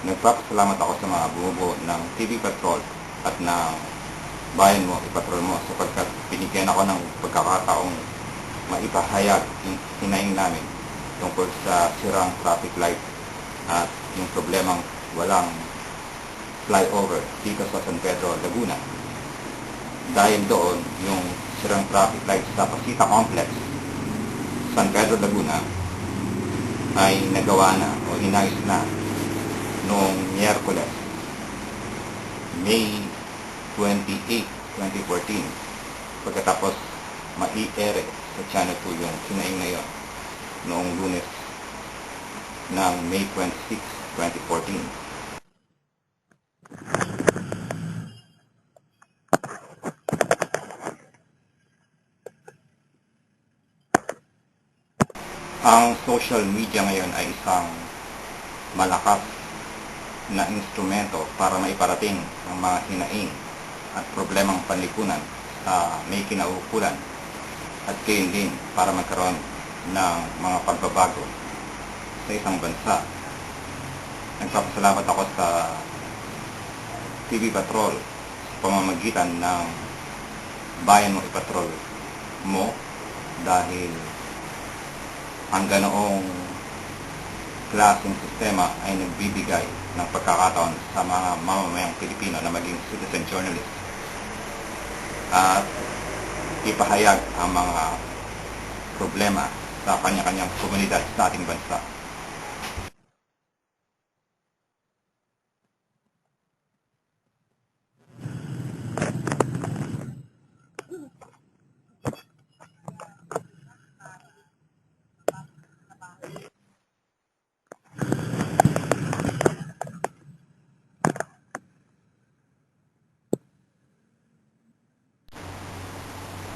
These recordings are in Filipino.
Nagpapasalamat ako sa mga bumubuo ng TV Patrol at ng bayan mo, ipatrol mo sapagkat binigyan ako ng pagkakataong maipahayag yung hinaing namin tungkol sa sirang traffic light at yung problemang walang flyover dito sa San Pedro, Laguna. Dahil doon, yung sirang traffic light sa Pasita Complex, San Pedro, Laguna, ay nagawa na o inayos na noong Miyerkules, May 28, 2014. Pagkatapos mai-ere sa Channel 2 yung sinaing na yun noong lunes ng May 26, 2014. Ang social media ngayon ay isang malakas na instrumento para maiparating ang mga hinaing at problemang panlipunan sa may kinaukulan at gayon din para magkaroon ng mga pagbabago sa isang bansa. Nagpapasalamat ako sa TV Patrol sa pamamagitan ng Bayan Mo Ipatrol mo dahil ang ganoong klaseng sistema ay nagbibigay ng pagkakataon sa mga mamamayang Pilipino na maging citizen journalist at ipahayag ang mga problema sa kanya-kanyang komunidad sa ating bansa.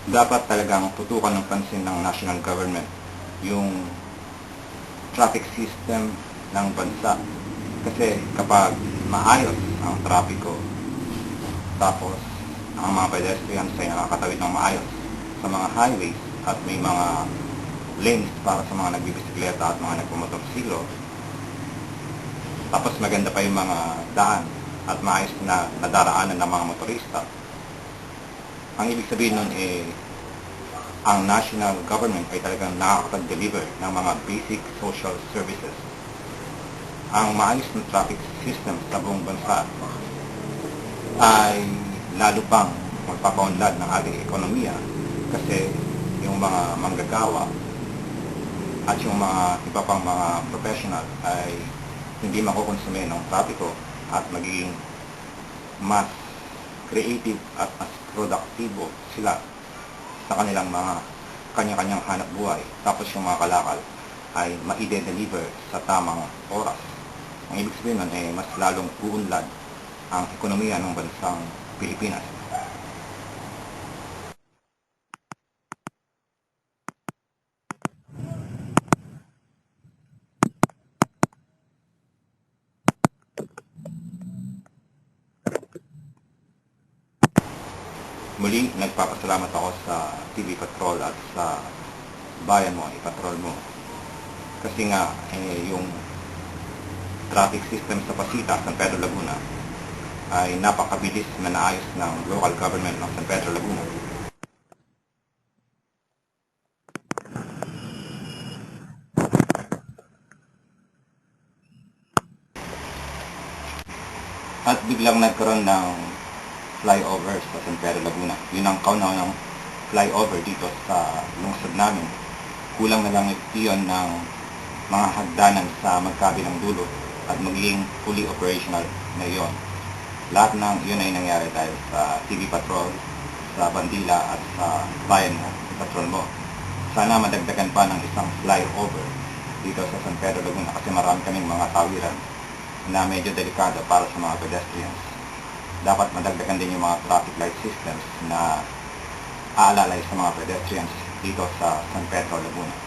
Dapat talagang tutukan ng pansin ng national government yung traffic system ng bansa. Kasi kapag maayos ang trapiko, tapos ang mga pedestrians ay nakakatawid ng maayos sa mga highways at may mga lanes para sa mga nagbibisikleta at mga nagpumotorsilo, tapos maganda pa yung mga daan at maayos na nadaraanan ng mga motorista, ang ibig sabihin nun eh, ang national government ay talagang nakakapag-deliver ng mga basic social services. Ang maayos na traffic system sa buong bansa ay lalo pang magpapaunlad ng ating ekonomiya kasi yung mga manggagawa at yung mga iba pang mga professional ay hindi makukonsume ng trapiko at magiging mas creative at mas produktibo sila sa kanilang mga kanya-kanyang hanap buhay. Tapos yung mga kalakal ay maide-deliver sa tamang oras. Ang ibig sabihin nun ay mas lalong uunlad ang ekonomiya ng bansang Pilipinas. Muli, nagpapasalamat ako sa TV Patrol at sa bayan mo, ipatrol mo. Kasi nga, eh, yung traffic system sa Pasita, San Pedro Laguna, ay napakabilis na naayos ng local government ng San Pedro Laguna. At biglang nagkaroon ng flyover sa San Pedro Laguna. Yun ang kauna ng flyover dito sa lungsod namin. Kulang na lang iyon ng mga hagdanan sa magkabilang dulo at magiging fully operational na iyon. Lahat ng iyon ay nangyari dahil sa TV Patrol, sa Bandila at sa bayan mo, Patrol mo. Sana madagdagan pa ng isang flyover dito sa San Pedro Laguna kasi marami kaming mga tawiran na medyo delikado para sa mga pedestrians dapat madagdagan din yung mga traffic light systems na aalalay sa mga pedestrians dito sa San Pedro, Laguna.